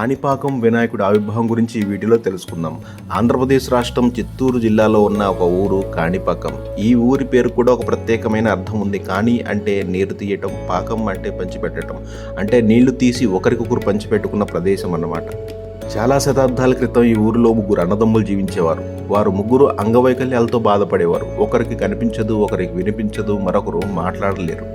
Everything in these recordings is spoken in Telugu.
కాణిపాకం వినాయకుడి ఆవిర్భావం గురించి ఈ వీడియోలో తెలుసుకుందాం. ఆంధ్రప్రదేశ్ రాష్ట్రం చిత్తూరు జిల్లాలో ఉన్న ఒక ఊరు కాణిపాకం. ఈ ఊరి పేరు కూడా ఒక ప్రత్యేకమైన అర్థం ఉంది. కాణి అంటే నీరు తీయటం పాకం అంటే పంచిపెట్టడం అంటే నీళ్ళు తీసి ఒకరికొకరు పంచిపెట్టుకున్న ప్రదేశం అన్నమాట. చాలా శతాబ్దాల క్రితం ఈ ఊరిలో ముగ్గురు అన్నదమ్ములు జీవించేవారు. వారు ముగ్గురు అంగవైకల్యాలతో బాధపడేవారు. ఒకరికి కనిపించదు ఒకరికి వినిపించదు మరొకరు మాట్లాడలేరు.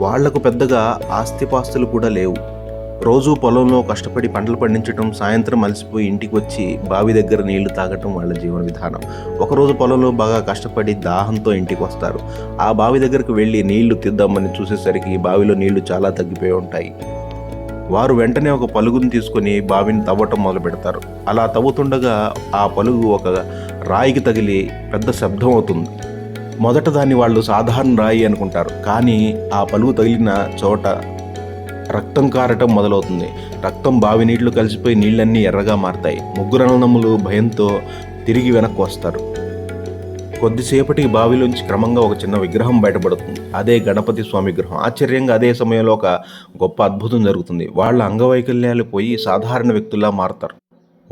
వాళ్ళకు పెద్దగా ఆస్తిపాస్తులు కూడా లేవు. రోజు పొలంలో కష్టపడి పంటలు పండించడం సాయంత్రం అలసిపోయి ఇంటికి వచ్చి బావి దగ్గర నీళ్ళు తాగటం వాళ్ళ జీవన విధానం. ఒకరోజు పొలంలో బాగా కష్టపడి దాహంతో ఇంటికి వస్తారు. ఆ బావి దగ్గరకు వెళ్ళి నీళ్ళు తిద్దామని చూసేసరికి బావిలో నీళ్ళు చాలా తగ్గిపోయి ఉంటాయి. వారు వెంటనే ఒక పలుగును తీసుకొని బావిని తవ్వటం మొదలు పెడతారు. అలా తవ్వుతుండగా ఆ పలుగు ఒక రాయికి తగిలి పెద్ద శబ్దం అవుతుంది. మొదట దాన్ని వాళ్ళు సాధారణ రాయి అనుకుంటారు. కానీ ఆ పలుగు తగిలిన చోట రక్తం కారటం మొదలవుతుంది. రక్తం బావి నీళ్ళు కలిసిపోయి నీళ్ళన్నీ ఎర్రగా మారతాయి. ముగ్గురు అన్నదమ్ములు భయంతో తిరిగి వెనక్కి వస్తారు. కొద్దిసేపటికి బావిలోంచి క్రమంగా ఒక చిన్న విగ్రహం బయటపడుతుంది. అదే గణపతి స్వామి విగ్రహం. ఆశ్చర్యంగా అదే సమయంలో ఒక గొప్ప అద్భుతం జరుగుతుంది. వాళ్ళ అంగవైకల్యాలు పోయి సాధారణ వ్యక్తుల్లా మారుతారు.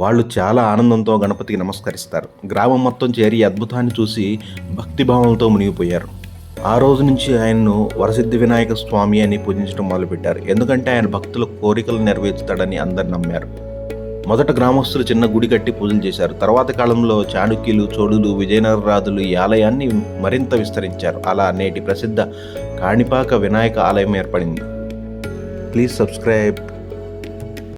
వాళ్ళు చాలా ఆనందంతో గణపతికి నమస్కరిస్తారు. గ్రామం మొత్తం చేరి అద్భుతాన్ని చూసి భక్తిభావంతో మునిగిపోయారు. ఆ రోజు నుంచి ఆయన్ను వరసిద్ధి వినాయక స్వామి అని పూజించడం మొదలుపెట్టారు. ఎందుకంటే ఆయన భక్తుల కోరికలు నెరవేర్చుతాడని అందరు నమ్మారు. మొదట గ్రామస్తులు చిన్న గుడి కట్టి పూజలు చేశారు. తర్వాత కాలంలో చాణుక్యులు చోళులు విజయనగర రాజులు ఈ ఆలయాన్ని మరింత విస్తరించారు. అలా నేటి ప్రసిద్ధ కాణిపాక వినాయక ఆలయం ఏర్పడింది. Please subscribe